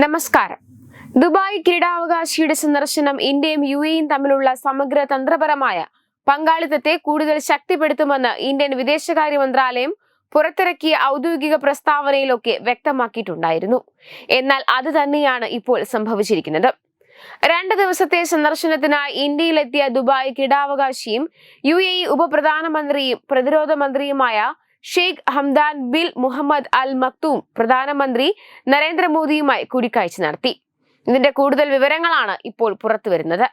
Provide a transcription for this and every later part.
നമസ്കാരം. ദുബായ് കിരീടാവകാശിയുടെ സന്ദർശനം ഇന്ത്യയും യു എയും തമ്മിലുള്ള സമഗ്ര തന്ത്രപരമായ പങ്കാളിത്തത്തെ കൂടുതൽ ശക്തിപ്പെടുത്തുമെന്ന് ഇന്ത്യൻ വിദേശകാര്യ മന്ത്രാലയം പുറത്തിറക്കിയ ഔദ്യോഗിക പ്രസ്താവനയിലൊക്കെ വ്യക്തമാക്കിയിട്ടുണ്ടായിരുന്നു. എന്നാൽ അത് തന്നെയാണ് ഇപ്പോൾ സംഭവിച്ചിരിക്കുന്നത്. രണ്ട് ദിവസത്തെ സന്ദർശനത്തിനായി ഇന്ത്യയിലെത്തിയ ദുബായ് കിടാവകാശിയും യു എ ഉപപ്രധാനമന്ത്രിയും പ്രതിരോധ മന്ത്രിയുമായ Sheikh Hamdan bin Mohammed Al Maktoum പ്രധാനമന്ത്രി നരേന്ദ്രമോദിയുമായി കൂടിക്കാഴ്ച നടത്തി. ഇതിന്റെ കൂടുതൽ വിവരങ്ങളാണ് ഇപ്പോൾ പുറത്തുവരുന്നത്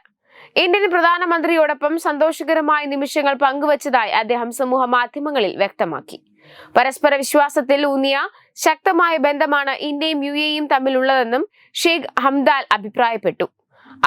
ഇന്ത്യൻ പ്രധാനമന്ത്രിയോടൊപ്പം സന്തോഷകരമായ നിമിഷങ്ങൾ പങ്കുവച്ചതായി അദ്ദേഹം സമൂഹ മാധ്യമങ്ങളിൽ വ്യക്തമാക്കി. പരസ്പര വിശ്വാസത്തിൽ ഊന്നിയ ശക്തമായ ബന്ധമാണ് ഇന്ത്യയും യു എയും തമ്മിലുള്ളതെന്നും ഷെയ്ഖ് ഹംദാൽ അഭിപ്രായപ്പെട്ടു.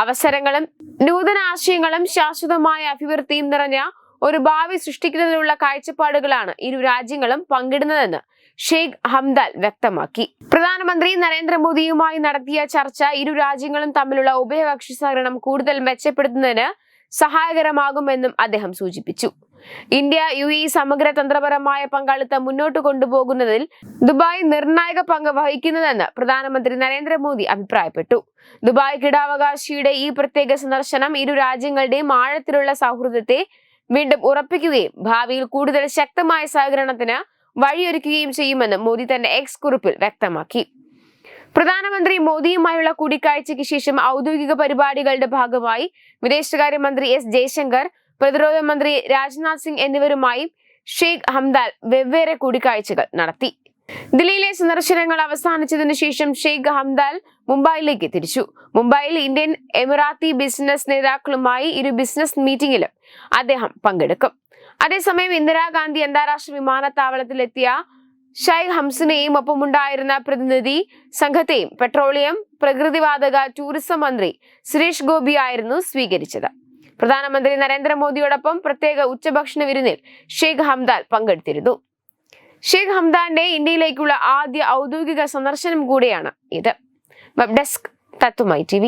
അവസരങ്ങളും നൂതന ആശയങ്ങളും ശാശ്വതമായ അഭിവൃദ്ധിയും നിറഞ്ഞ ഒരു ഭാവി സൃഷ്ടിക്കുന്നതിനുള്ള കാഴ്ചപ്പാടുകളാണ് ഇരു രാജ്യങ്ങളും പങ്കിടുന്നതെന്ന് ഷെയ്ഖ് ഹംദാൽ വ്യക്തമാക്കി. പ്രധാനമന്ത്രി നരേന്ദ്രമോദിയുമായി നടത്തിയ ചർച്ച ഇരു രാജ്യങ്ങളും തമ്മിലുള്ള ഉഭയകക്ഷി സഹകരണം കൂടുതൽ മെച്ചപ്പെടുത്തുന്നതിന് സഹായകരമാകുമെന്നും അദ്ദേഹം സൂചിപ്പിച്ചു. ഇന്ത്യ യു ഇ സമഗ്ര തന്ത്രപരമായ പങ്കാളിത്തം മുന്നോട്ട് കൊണ്ടുപോകുന്നതിൽ ദുബായ് നിർണായക പങ്ക് വഹിക്കുന്നതെന്ന് പ്രധാനമന്ത്രി നരേന്ദ്രമോദി അഭിപ്രായപ്പെട്ടു. ദുബായ് കിടാവകാശിയുടെ ഈ പ്രത്യേക സന്ദർശനം ഇരു രാജ്യങ്ങളുടെയും ആഴത്തിലുള്ള സൗഹൃദത്തെ വീണ്ടും ഉറപ്പിക്കുകയും ഭാവിയിൽ കൂടുതൽ ശക്തമായ സഹകരണത്തിന് വഴിയൊരുക്കുകയും ചെയ്യുമെന്ന് മോദി തന്റെ എക്സ് കുറിപ്പിൽ വ്യക്തമാക്കി. പ്രധാനമന്ത്രി മോദിയുമായുള്ള കൂടിക്കാഴ്ചയ്ക്ക് ശേഷം ഔദ്യോഗിക പരിപാടികളുടെ ഭാഗമായി വിദേശകാര്യമന്ത്രി എസ് ജയശങ്കർ പ്രതിരോധ മന്ത്രി രാജ്നാഥ് സിംഗ് എന്നിവരുമായി ഷെയ്ഖ് ഹംദാൽ വെവ്വേറെ കൂടിക്കാഴ്ചകൾ നടത്തി. ദില്ലിയിലെ സന്ദർശനങ്ങൾ അവസാനിച്ചതിനു ശേഷം ഷെയ്ഖ് ഹംദാൽ മുംബൈയിലേക്ക് തിരിച്ചു. മുംബൈയിൽ ഇന്ത്യൻ എമിറാത്തി ബിസിനസ് നേതാക്കളുമായി ഇരു ബിസിനസ് മീറ്റിംഗിലും അദ്ദേഹം പങ്കെടുക്കും. അതേസമയം ഇന്ദിരാഗാന്ധി അന്താരാഷ്ട്ര വിമാനത്താവളത്തിലെത്തിയ ഷൈഖ് ഹംസിനെയും ഒപ്പമുണ്ടായിരുന്ന പ്രതിനിധി സംഘത്തെയും പെട്രോളിയം പ്രകൃതിവാതക ടൂറിസം മന്ത്രി സുരേഷ് ഗോപി ആയിരുന്നു സ്വീകരിച്ചത്. പ്രധാനമന്ത്രി നരേന്ദ്രമോദിയോടൊപ്പം പ്രത്യേക ഉച്ചഭക്ഷണ വിരുന്നിൽ ഷെയ്ഖ് ഹംദാൽ പങ്കെടുത്തിരുന്നു. ഷെയ്ഖ് ഹംദാന്റെ ഇന്ത്യയിലേക്കുള്ള ആദ്യ ഔദ്യോഗിക സന്ദർശനം കൂടിയാണ് ഇത്. Web desk തത്വമായി T